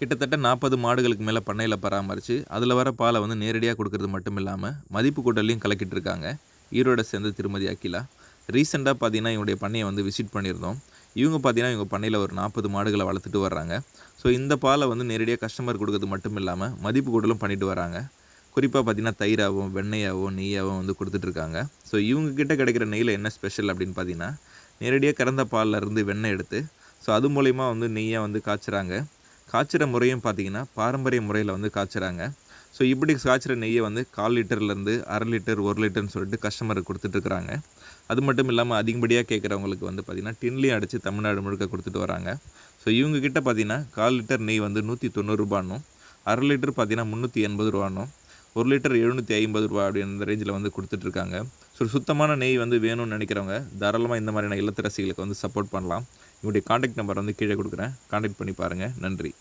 கிட்டத்தட்ட நாற்பது மாடுகளுக்கு மேலே பண்ணையில் பராமரித்து அதில் வர பாலை வந்து நேரடியாக கொடுக்கறது மட்டும் இல்லாமல் மதிப்பு கூட்டலையும் கலக்கிட்டு இருக்காங்க. ஈரோட சேர்ந்த திருமதி அகிலா. ரீசெண்டாக பார்த்தீங்கன்னா இவங்களுடைய பண்ணையை வந்து விசிட் பண்ணியிருந்தோம். இவங்க பார்த்தீங்கன்னா இவங்க பண்ணையில் ஒரு நாற்பது மாடுகளை வளர்த்துட்டு வர்றாங்க. ஸோ இந்த பாலை வந்து நேரடியாக கஸ்டமர் கொடுக்கறது மட்டும் இல்லாமல் மதிப்பு கூட்டலும் பண்ணிட்டு வராங்க குறிப்பாக பார்த்தீங்கன்னா தயிராகவும் வெண்ணெயாகவும் நெய்யாகவும் வந்து கொடுத்துட்ருக்காங்க ஸோ இவங்கக்கிட்ட கிடைக்கிற நெய்யில் என்ன ஸ்பெஷல் அப்படின்னு பார்த்தீங்கன்னா நேரடியாக கறந்த பால்ல இருந்து வெண்ணெய் எடுத்து ஸோ அது மூலயமா வந்து நெய்யாக வந்து காய்ச்சுறாங்க. காய்ச்சிற முறையும் பார்த்தீங்கன்னா பாரம்பரிய முறையில் வந்து காய்ச்சுறாங்க. ஸோ இப்படி காய்ச்சிற நெய்யை வந்து கால் லிட்டர்லேருந்து அரை லிட்டர் ஒரு லிட்டர்னு சொல்லிட்டு கஸ்டமருக்கு கொடுத்துட்ருக்குறாங்க அது மட்டும் இல்லாமல் அதிகப்படியாக கேட்குறவங்களுக்கு வந்து பார்த்திங்கன்னா டின்லேயும் அடித்து தமிழ்நாடு முழுக்க கொடுத்துட்டு வராங்க. ஸோ இவங்கக்கிட்ட பார்த்திங்கன்னா பார்த்தீங்கன்னா கால் லிட்டர் நெய் வந்து நூற்றி தொண்ணூறுரூபானும் அரை லிட்டர் பார்த்தீங்கன்னா முந்நூற்றி எண்பது ரூபானும் ஒரு லிட்டர் எழுநூற்றி ஐம்பது ரூபா அப்படின்ற ரேஞ்சில் வந்து கொடுத்துட்ருக்காங்க ஸோ சுத்தமான நெய் வந்து வேணும்னு நினைக்கிறவங்க தாராளமாக இந்த மாதிரியான இல்லத்தரசிகளுக்கு வந்து சப்போர்ட் பண்ணலாம். இவங்களுடைய காண்டாக்ட் நம்பர் வந்து கீழே கொடுக்குறேன். காண்டாக்ட் பண்ணி பாருங்கள் நன்றி.